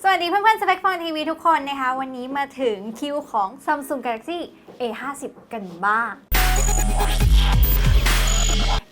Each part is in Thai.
สวัสดีเพื่อนๆ Select Phone TV ทุกคนนะคะ วันนี้มาถึงคิวของ Samsung Galaxy A50 กันบ้าง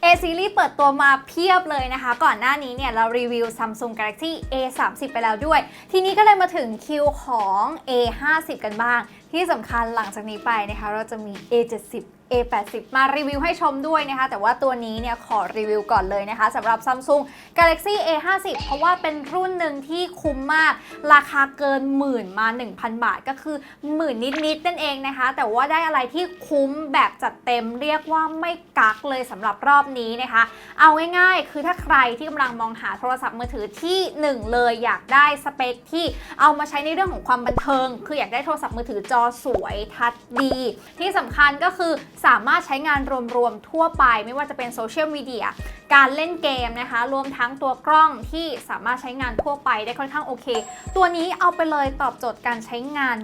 A series เปิดตัวมาเพียบเลยนะคะ ก่อนหน้านี้เนี่ยเรารีวิว Samsung Galaxy A30 ไปแล้วด้วย ทีนี้ก็เลยมาถึงคิวของ A50 กันบ้าง ที่สำคัญหลังจากนี้ไปนะคะ เราจะมี A70 A80 มารีวิวให้ชมด้วยนะคะ แต่ว่าตัวนี้เนี่ยขอรีวิวก่อนเลยนะคะสำหรับ Samsung Galaxy A50 เพราะว่าเป็นรุ่นหนึ่งที่คุ้มมาก ราคาเกินหมื่นมา 1,000 บาทก็คือหมื่นนิดๆนั่นเองนะคะ แต่ว่าได้อะไรที่คุ้มแบบจัดเต็มเรียกว่าไม่กักเลยสำหรับรอบนี้นะคะ เอาง่ายๆ คือถ้าใครที่กำลังมองหาโทรศัพท์มือถือที่หนึ่งเลยอยากได้สเปคที่เอามาใช้ในเรื่องของความบันเทิง คืออยากได้โทรศัพท์มือถือจอสวยทัชดี ที่สำคัญก็คือสามารถใช้งานรวมๆทั่วไป ไม่ว่าจะเป็นโซเชียลมีเดียการเล่นเกมนะคะ รวมทั้งตัวกล้องที่สามารถใช้งานทั่วไปได้ค่อนข้างโอเค ตัวนี้เอาไปเลยตอบโจทย์การใช้งาน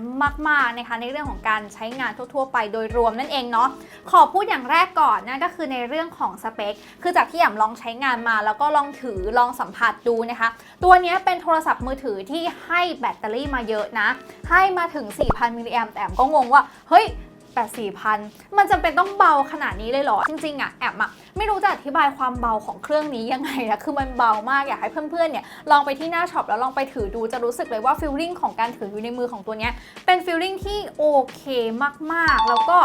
มากๆนะคะ ในเรื่องของการใช้งานทั่ว ๆ ไปโดยรวมนั่นเองเนาะขอพูดอย่างแรกก่อนนะก็คือในเรื่องของสเปคคือจากที่แอมลองใช้งานมาแล้วก็ลองถือลองสัมผัสดูนะคะ ตัวนี้เป็นโทรศัพท์มือถือที่ให้แบตเตอรี่มาเยอะนะ ให้มาถึง 4,000มิลลิแอมแต่แอมก็งงว่าเฮ้ย แปดสี่พันมันจำเป็นต้องเบาขนาดนี้เลยเหรอ จริงๆอะแอมอะไม่รู้จะอธิบายความเบาของเครื่องนี้ยังไงนะ คือมันเบามาก อยากให้เพื่อนๆ เนี่ยลองไปที่หน้าช็อปแล้วลองไปถือดู จะรู้สึกเลยว่าฟีลลิ่งของการถืออยู่ในมือของตัวเนี้ยเป็นฟีลลิ่งที่โอเคมากๆ แล้วก็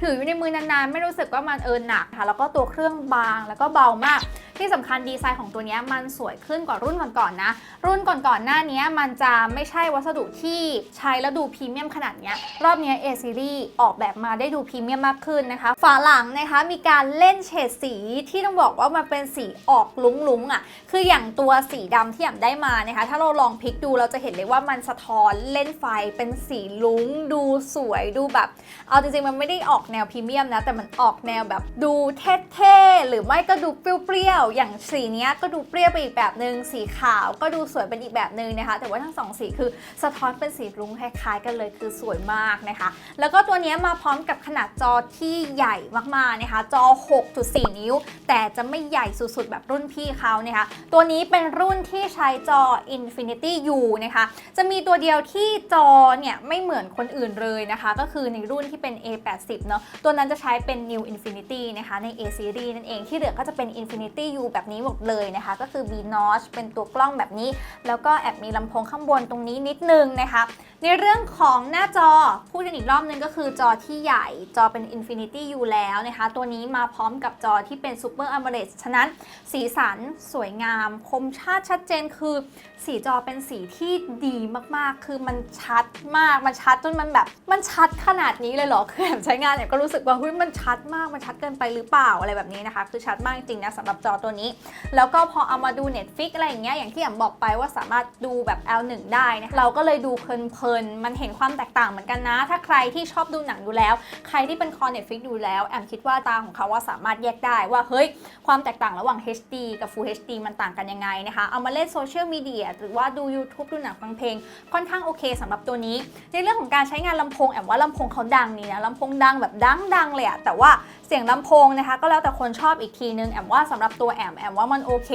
ถืออยู่ในมือนานๆ ไม่รู้สึกว่ามันเอินหนักค่ะ แล้วก็ตัวเครื่องบางแล้วก็เบามาก ที่สำคัญดีไซน์ของตัวนี้มันสวยขึ้นกว่ารุ่นก่อนๆนะ รุ่นก่อนๆหน้านี้มันจะไม่ใช่วัสดุที่ใช้แล้วดูพรีเมียมขนาดเนี้ยรอบนี้ A series ออกแบบมาได้ดูพรีเมียมมากขึ้นนะคะ ฝาหลังนะคะมีการเล่นเฉดสีที่ต้องบอกว่ามันเป็นสีออกลุ้งๆอะ คืออย่างตัวสีดำที่แอมได้มานะคะ ถ้าเราลองพลิกดูเราจะเห็นเลยว่ามันสะท้อนเล่นไฟเป็นสีลุ้ง ดูสวยดูแบบ เอาจริงๆมันไม่ได้ออกแนวพรีเมียมนะแต่มันออกแนวแบบดูเท่ๆหรือไม่ก็ดูเปรี้ยวอย่างสีนี้ก็ดูเปรี้ยวไปอีกแบบหนึงสีขาวก็ดูสวยเป็นอีกแบบหนึ่งนะคะ แต่ว่าทั้งสองสีคือสะท้อนเป็นสีรุ้งคล้ายๆกันเลยคือสวยมากนะคะ แล้วก็ตัวนี้มาพร้อมกับขนาดจอที่ใหญ่มากๆนะคะ จอ 6.4 นิ้ว แต่จะไม่ใหญ่สุดๆ แบบรุ่นพี่เขานะคะ ตัวนี้เป็นรุ่นที่ใช้จอ Infinity U นะคะ จะมีตัวเดียวที่จอเนี่ยไม่เหมือนคนอื่นเลยนะคะ ก็คือในรุ่นที่เป็น A80 เนาะตัวนั้นจะใช้เป็น New Infinity นะคะใน A series นั่นเองที่เหลือก็จะเป็น Infinity U แบบนี้หมดเลยนะคะ ก็คือ B notch เป็นตัวกล้องแบบนี้ แล้วก็แอบมีลำโพงข้างบนตรงนี้นิดนึงนะคะ ในเรื่องของหน้าจอพูดกันอีกรอบนึงก็คือจอที่ใหญ่จอเป็น Infinity U แล้วนะคะ ตัวนี้มาพร้อมกับจอที่เป็น Super AMOLED ฉะนั้นสีสันสวยงาม คมชัดชัดเจนคือ สีจอเป็นสีที่ดีมากๆ คือมันชัดมาก มันชัดจนมันแบบมันชัดขนาดนี้เลยเหรอ คือแอมใช้งานเนี่ยก็รู้สึกว่าเฮ้ยมันชัดมากมันชัดเกินไปหรือเปล่าอะไรแบบนี้นะคะ คือชัดมากจริงๆนะสำหรับจอตัวนี้ แล้วก็พอเอามาดู Netflix อะไรอย่างเงี้ยอย่างที่แอมบอกไปว่าสามารถดูแบบ L1 ได้นะคะเราก็เลยดูเพลินๆมันเห็นความแตกต่างเหมือนกันนะ ถ้าใครที่ชอบดูหนังดูแล้ว ใครที่เป็นคอ Netflix ดูแล้ว แอมคิดว่าตาของเขาว่าสามารถแยกได้ว่าเฮ้ยความแตกต่างระหว่าง HD กับ Full HD มันต่างกันยังไงนะคะเอามาเล่นโซเชียลมีเดียหรือว่าดู YouTube ดูหนังฟังเพลง ค่อนข้างโอเคสำหรับตัวนี้ ในเรื่องของการใช้งานลำโพงแอมว่าลำโพงเขาดังนี่นะลำโพงดังแบบดังๆเลยอะแต่ว่าเสียงลำโพงนะคะก็แล้วแต่คนชอบอีกทีนึงแอมว่าสำหรับตัวแอมแอมว่ามันโอเค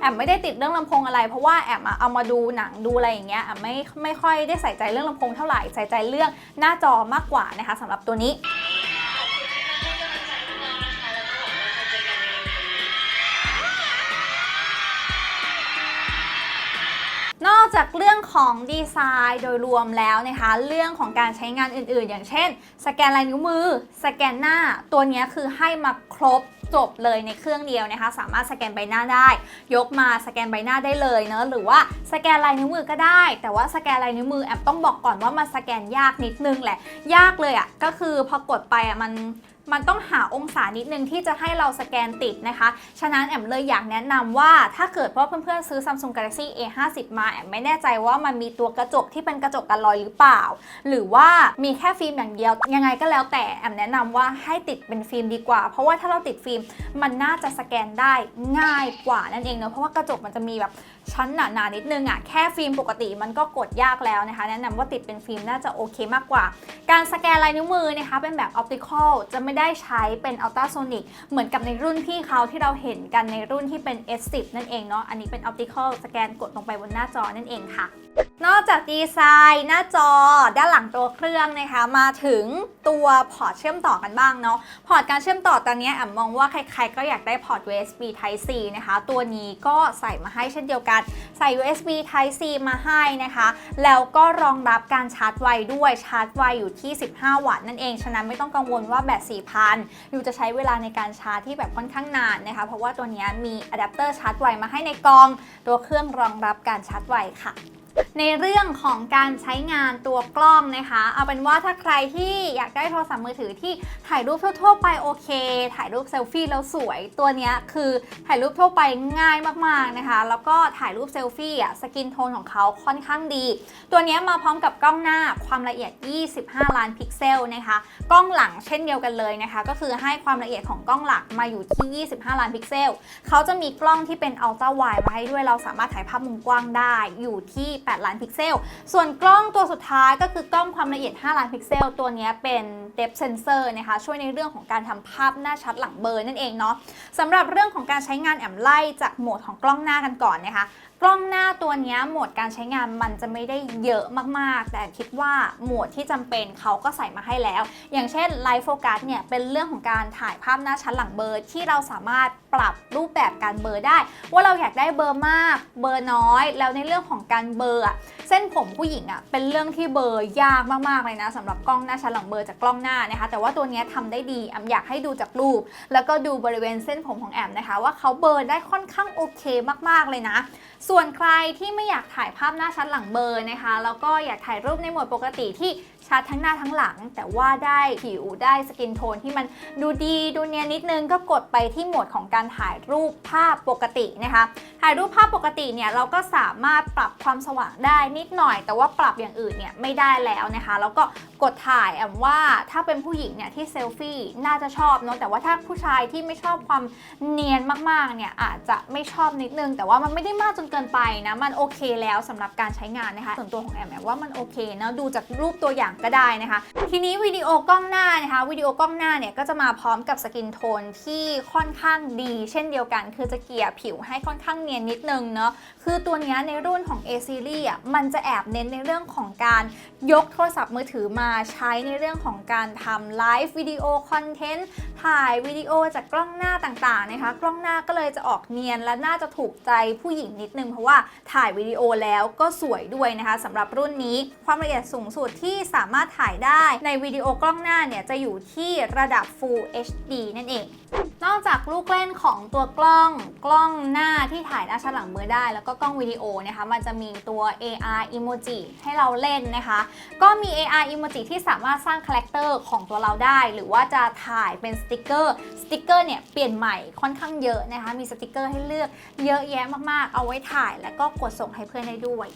แอมไม่ได้ติดเรื่องลำโพงอะไร เพราะว่าแอมเอามาดูหนังดูอะไรอย่างเงี้ยแอมไม่ไม่ค่อยได้ใส่ใจเรื่องลำโพงเท่าไหร่ใส่ใจเรื่องหน้าจอมากกว่านะคะสำหรับตัวนี้นอกจากเรื่องของดีไซน์โดยรวมแล้วนะคะ เรื่องของการใช้งานอื่นๆ อย่างเช่น สแกนลายนิ้วมือ สแกนหน้า ตัวนี้คือให้มาครบ จบเลยในเครื่องเดียวนะคะ สามารถสแกนใบหน้าได้ ยกมาสแกนใบหน้าได้เลยเนอะหรือว่าสแกนลายนิ้วมือก็ได้ แต่ว่าสแกนลายนิ้วมือแอปต้องบอกก่อนว่ามันสแกนยากนิดนึงแหละ ยากเลยอะ่ะก็คือพอกดไปอะมัน มันต้องหาองศานิดนึงที่จะให้เราสแกนติดนะคะ ฉะนั้นแอมเลยอยากแนะนำว่าถ้าเกิดว่าเพื่อนๆซื้อ Samsung Galaxy A50 มาแอมไม่แน่ใจว่ามันมีตัวกระจกที่เป็นกระจกกันรอยหรือเปล่า หรือว่ามีแค่ฟิล์มอย่างเดียว ยังไงก็แล้วแต่แอมแนะนำว่าให้ติดเป็นฟิล์มดีกว่า เพราะว่าถ้าเราติดฟิล์มมันน่าจะสแกนได้ง่ายกว่านั่นเองเนอะเพราะว่ากระจกมันจะมีแบบชั้นหนาๆนิดนึงอะ่ะแค่ฟิล์มปกติมันก็กดยากแล้วนะคะ แนะนำว่าติดเป็นฟิล์มน่าจะโอเคมากกว่า การสแกนลายนิ้วมือนะคะเป็นแบบออปติคอลจะไม่ได้ใช้เป็นอัลตราโซนิกเหมือนกับในรุ่นพี่เขาที่เราเห็นกันในรุ่นที่เป็น S10 นั่นเองเนาะอันนี้เป็นออปติคอลสแกนกดลงไปบนหน้าจอนั่นเองค่ะ นอกจากดีไซน์หน้าจอด้านหลังตัวเครื่องนะคะ มาถึงตัวพอร์ตเชื่อมต่อกันบ้างเนาะพอร์ตการเชื่อมต่อตอนนี้แอมมองว่าใครๆ ก็อยากได้พอร์ต USB Type C นะคะ ตัวนี้ก็ใส่มาให้เช่นเดียวกัน ใส่ USB Type C มาให้นะคะ แล้วก็รองรับการชาร์จไวด้วยชาร์จไวอยู่ที่ 15 วัตต์นั่นเองฉะนั้นไม่ต้องกังวลว่าแบต4,000อยู่จะใช้เวลาในการชาร์จที่แบบค่อนข้างนานนะคะ เพราะว่าตัวนี้มีอะแดปเตอร์ชาร์จไวมาให้ในกล่อง ตัวเครื่องรองรับการชาร์จไวค่ะ ในเรื่องของการใช้งานตัวกล้องนะคะ เอาเป็นว่าถ้าใครที่อยากได้โทรศัพท์มือถือที่ถ่ายรูปทั่วๆไปโอเค ถ่ายรูปเซลฟี่แล้วสวย ตัวนี้คือถ่ายรูปทั่วไปง่ายมากๆนะคะ แล้วก็ถ่ายรูปเซลฟี่อะสกินโทนของเขาค่อนข้างดี ตัวนี้มาพร้อมกับกล้องหน้าความละเอียด 25 ล้านพิกเซลนะคะ กล้องหลังเช่นเดียวกันเลยนะคะ ก็คือให้ความละเอียดของกล้องหลักมาอยู่ที่ 25 ล้านพิกเซลเขาจะมีกล้องที่เป็นอัลตร้าไวด์มาให้ด้วยเราสามารถถ่ายภาพมุมกว้างได้อยู่ที่8 ล้านพิกเซล ส่วนกล้องตัวสุดท้ายก็คือกล้องความละเอียด 5 ล้านพิกเซล ตัวนี้เป็น depth sensor นะคะ ช่วยในเรื่องของการทำภาพหน้าชัดหลังเบลอร์นั่นเองเนาะสำหรับเรื่องของการใช้งานแอมไล่จากโหมดของกล้องหน้ากันก่อนนะคะ กล้องหน้าตัวนี้โหมดการใช้งานมันจะไม่ได้เยอะมากๆ แต่คิดว่าโหมดที่จำเป็นเขาก็ใส่มาให้แล้ว อย่างเช่น Light Focus เนี่ยเป็นเรื่องของการถ่ายภาพหน้าชัดหลังเบอร์ที่เราสามารถปรับรูปแบบการเบอร์ได้ ว่าเราอยากได้เบอร์มากเบอร์น้อย แล้วในเรื่องของการเบอร์อะเส้นผมผู้หญิงอะเป็นเรื่องที่เบอร์ยากมากๆเลยนะสำหรับกล้องหน้าชัดหลังเบอร์จากกล้องหน้านะคะ แต่ว่าตัวนี้ยทำได้ดีแอมอยากให้ดูจากรูป แล้วก็ดูบริเวณเส้นผมของแอมนะคะ ว่าเขาเบอร์ได้ค่อนข้างโอเคมากๆเลยนะส่วนใครที่ไม่อยากถ่ายภาพหน้าชัดหลังเบลอร์นะคะ แล้วก็อยากถ่ายรูปในโหมดปกติที่ชัดทั้งหน้าทั้งหลัง แต่ว่าได้ผิวได้สกินโทนที่มันดูดีดูเนียนนิดนึงก็กดไปที่โหมดของการถ่ายรูปภาพปกตินะคะ ถ่ายรูปภาพปกติเนี่ยเราก็สามารถปรับความสว่างได้นิดหน่อย แต่ว่าปรับอย่างอื่นเนี่ยไม่ได้แล้วนะคะ แล้วก็กดถ่ายแอมว่าถ้าเป็นผู้หญิงเนี่ยที่เซลฟี่น่าจะชอบเนาะแต่ว่าถ้าผู้ชายที่ไม่ชอบความเนียนมากๆเนี่ยอาจจะไม่ชอบนิดนึง แต่ว่ามันไม่ได้มากจนเกินไปนะมันโอเคแล้วสำหรับการใช้งานนะคะ ส่วนตัวของแอมแอมว่ามันโอเคนะดูจากรูปตัวอย่างก็ได้นะคะ ทีนี้วิดีโอกล้องหน้านะคะวิดีโอกล้องหน้าเนี่ยก็จะมาพร้อมกับสกินโทนที่ค่อนข้างดี เช่นเดียวกัน คือจะเกลี่ยผิวให้ค่อนข้างเนียนนิดนึงเนาะคือตัวนี้ในรุ่นของ A series อะมันจะแอบเน้นในเรื่องของการยกโทรศัพท์มือถือมาใช้ในเรื่องของการทำไลฟ์วิดีโอคอนเทนต์ถ่ายวิดีโอจากกล้องหน้าต่างๆนะคะ กล้องหน้าก็เลยจะออกเนียนและน่าจะถูกใจผู้หญิงนิดนึงเพราะว่าถ่ายวิดีโอแล้วก็สวยด้วยนะคะสำหรับรุ่นนี้ความละเอียดสูงสุดที่สามารถถ่ายได้ในวิดีโอกล้องหน้าเนี่ยจะอยู่ที่ระดับ Full HD นั่นเอง นอกจากลูกเล่นของตัวกล้องกล้องหน้าที่ถ่ายหน้าชัดหลังเบอได้ แล้วก็กล้องวิดีโอนะคะมันจะมีตัว AR emoji ให้เราเล่นนะคะ ก็มี AR emoji ที่สามารถสร้างคาแรคเตอร์ของตัวเราได้ หรือว่าจะถ่ายเป็นสติกเกอร์สติกเกอร์เนี่ยเปลี่ยนใหม่ค่อนข้างเยอะนะคะ มีสติกเกอร์ให้เลือกเยอะแยะมากๆ เอาไว้ถ่ายแล้วก็กดส่งให้เพื่อนได้ด้วย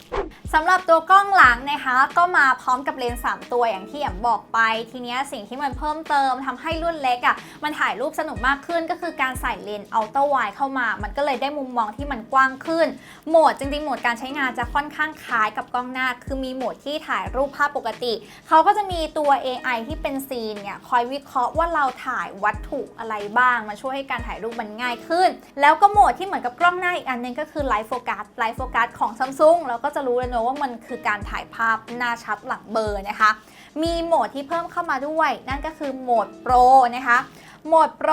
สำหรับตัวกล้องหลังนะคะ ก็มาพร้อมกับเลนส์3ตัวอย่างที่แอมบอกไป ทีนี้สิ่งที่มันเพิ่มเติมทำให้รุ่นเล็กอะ่ะมันถ่ายรูปสนุกมากขึ้น ก็คือการใส่เลนส์อัลตร้าไวเข้ามา มันก็เลยได้มุมมองที่มันกว้างขึ้น โหมดจริงๆ โหมดการใช้งานจะค่อนข้างคล้ายกับกล้องหน้า คือมีโหมดที่ถ่ายรูปภาพปกติ เขาก็จะมีตัว AI ที่เป็นซีนเนี่ยคอยวิเคราะห์ว่าเราถ่ายวัตถุอะไรบ้างมาช่วยให้การถ่ายรูปมันง่ายขึ้น แล้วก็โหมดที่เหมือนกับกล้องหน้าอีกอันนึงก็คือไลฟ์โฟกัส ไลฟ์โฟกัสของ Samsung เราก็จะรู้เลยนะว่ามันคือการถ่ายภาพหน้าชัดหลังเบอร์นะคะ มีโหมดที่เพิ่มเข้ามาด้วย นั่นก็คือโหมดโปรนะคะโหมดโปร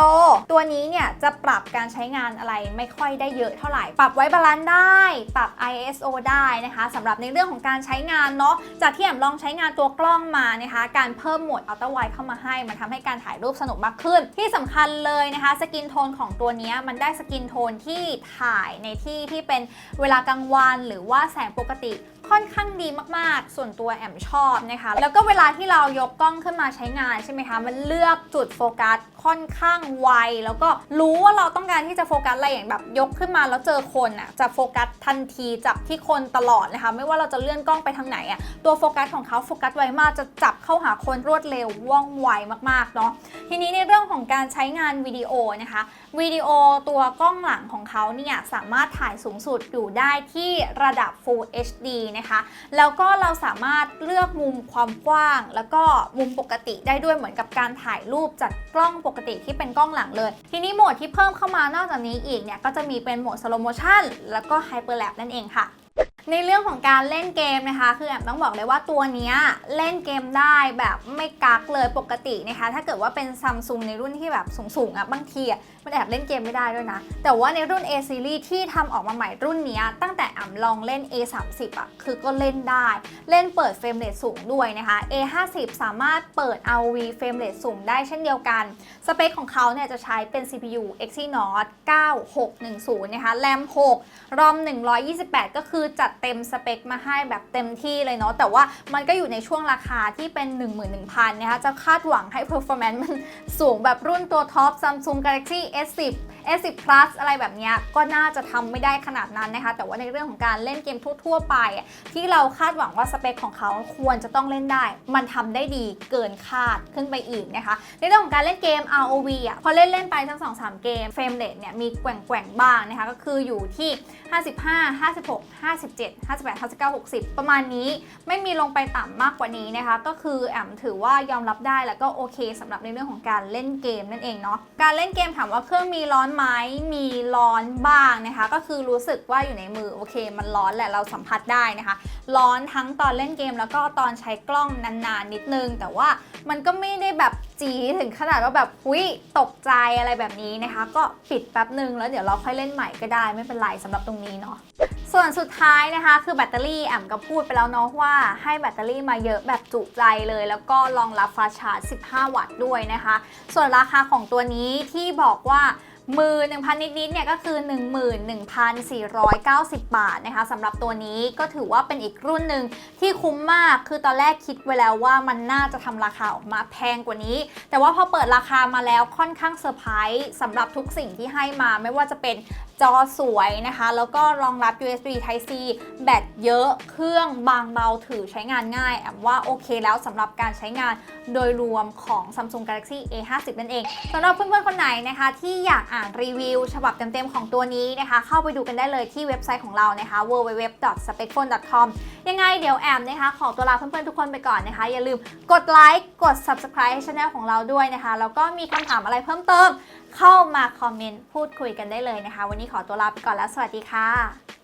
ตัวนี้เนี่ยจะปรับการใช้งานอะไรไม่ค่อยได้เยอะเท่าไหร่ ปรับไว้บาลานซ์ได้ ปรับ ISO ได้นะคะสำหรับในเรื่องของการใช้งานเนาะจากที่แอมลองใช้งานตัวกล้องมานะคะ การเพิ่มโหมดอัลตร้าไวเข้ามาให้ มันทำให้การถ่ายรูปสนุกมากขึ้น ที่สำคัญเลยนะคะ สกินโทนของตัวนี้มันได้สกินโทนที่ถ่ายในที่ที่เป็นเวลากลางวันหรือว่าแสงปกติ ค่อนข้างดีมากๆ ส่วนตัวแอมชอบนะคะ แล้วก็เวลาที่เรายกกล้องขึ้นมาใช้งานใช่ไหมคะ มันเลือกจุดโฟกัส ค่อนข้างไว แล้วก็รู้ว่าเราต้องการที่จะโฟกัสอะไรอย่างแบบยกขึ้นมาแล้วเจอคนอะจะโฟกัสทันทีจับที่คนตลอดนะคะ ไม่ว่าเราจะเลื่อนกล้องไปทางไหนอะตัวโฟกัสของเขาโฟกัสไวมากจะจับเข้าหาคนรวดเร็วว่องไวมากๆเนาะทีนี้ในเรื่องของการใช้งานวิดีโอนะคะวิดีโอตัวกล้องหลังของเขาเนี่ยสามารถถ่ายสูงสุดอยู่ได้ที่ระดับ Full HD นะคะแล้วก็เราสามารถเลือกมุมความกว้าง แล้วก็มุมปกติได้ด้วยเหมือนกับการถ่ายรูปจากกล้องปกกติที่เป็นกล้องหลังเลย ทีนี้โหมดที่เพิ่มเข้ามานอกจากนี้อีกเนี่ยก็จะมีเป็นโหมดสโลโมชันแล้วก็ไฮเปอร์แลปนั่นเองค่ะ ในเรื่องของการเล่นเกมนะคะ คือแอมต้องบอกเลยว่าตัวนี้เล่นเกมได้แบบไม่กักเลยปกตินะคะ ถ้าเกิดว่าเป็นซัมซุงในรุ่นที่แบบสูงๆอะบางทีอะมันแอบเล่นเกมไม่ได้ด้วยนะ แต่ว่าในรุ่น A series ที่ทำออกมาใหม่รุ่นนี้ตั้งแต่แอมลองเล่น A 3 0อะคือก็เล่นได้ เล่นเปิดเฟรมเรทสูงด้วยนะคะ A 5 0สามารถเปิด R V เฟรมเรทสูงได้เช่นเดียวกัน สเปคของเขาเนี่ยจะใช้เป็น CPU Exynos 9610นะคะแรม6รอม128 ก็คือจัดเต็มสเปคมาให้แบบเต็มที่เลยเนาะแต่ว่ามันก็อยู่ในช่วงราคาที่เป็น 11,000นะคะจะคาดหวังให้ performance มันสูงแบบรุ่นตัวท็อป Samsung Galaxy S10 S10 Plus อะไรแบบนี้ก็น่าจะทำไม่ได้ขนาดนั้นนะคะ แต่ว่าในเรื่องของการเล่นเกมทั่ว ๆ ไป ที่เราคาดหวังว่าสเปคของเขาควรจะต้องเล่นได้ มันทำได้ดีเกินคาดขึ้นไปอีกนะคะ ในเรื่องของการเล่นเกม ROV อะพอเล่นเล่นไปทั้ง2-3เกมเฟรมเรทเนี่ยมีแกว่งแกว่งๆบ้างนะคะ ก็คืออยู่ที่ 55 56 57 58 59 60 ประมาณนี้ไม่มีลงไปต่ำมากกว่านี้นะคะ ก็คือแอมถือว่ายอมรับได้แล้วก็โอเคสำหรับในเรื่องของการเล่นเกมนั่นเองเนาะการเล่นเกมถามว่าเครื่องมีร้อนไหมมีร้อนบ้างนะคะ ก็คือรู้สึกว่าอยู่ในมือโอเค มันร้อนแหละเราสัมผัสได้นะคะ ร้อนทั้งตอนเล่นเกมแล้วก็ตอนใช้กล้องนานๆนิดนึง แต่ว่ามันก็ไม่ได้แบบ จีถึงขนาดว่าแบบหุยตกใจอะไรแบบนี้นะคะ ก็ปิดแป๊บนึงแล้วเดี๋ยวเราค่อยเล่นใหม่ก็ได้ไม่เป็นไรสำหรับตรงนี้เนาะส่วนสุดท้ายนะคะ คือแบตเตอรี่แอมก็พูดไปแล้วเนาะว่าให้แบตเตอรี่มาเยอะแบบจุใจเลย แล้วก็รองรับฟาชาร์จ 15 วัตต์ด้วยนะคะ ส่วนราคาของตัวนี้ที่บอกว่า มือ1,000 นิดๆเนี่ยก็คือ 11,490 บาทนะคะสำหรับตัวนี้ก็ถือว่าเป็นอีกรุ่นหนึ่งที่คุ้มมากคือตอนแรกคิดไว้แล้วว่ามันน่าจะทำราคาออกมาแพงกว่านี้ แต่ว่าพอเปิดราคามาแล้วค่อนข้างเซอร์ไพรส์สำหรับทุกสิ่งที่ให้มาไม่ว่าจะเป็น จอสวยนะคะ แล้วก็รองรับ USB Type C แบตเยอะ เครื่องบางเบาถือใช้งานง่ายแอมว่าโอเคแล้วสำหรับการใช้งานโดยรวมของ Samsung Galaxy A50 นั่นเองสำหรับเพื่อนๆ คนไหนนะคะ ที่อยากอ่านรีวิว ฉบับเต็มๆ ของตัวนี้นะคะ เข้าไปดูกันได้เลยที่เว็บไซต์ของเรานะคะ www.specphone.com ยังไงเดี๋ยวแอมนะคะ ขอตัวลาเพื่อนๆ ทุกคนไปก่อนนะคะ อย่าลืมกดไลค์กด subscribe ให้ช่องของเราด้วยนะคะ แล้วก็มีคำถามอะไรเพิ่มเติม เข้ามาคอมเมนต์พูดคุยกันได้เลยนะคะ วันนี้ขอตัวลาไปก่อนแล้วสวัสดีค่ะ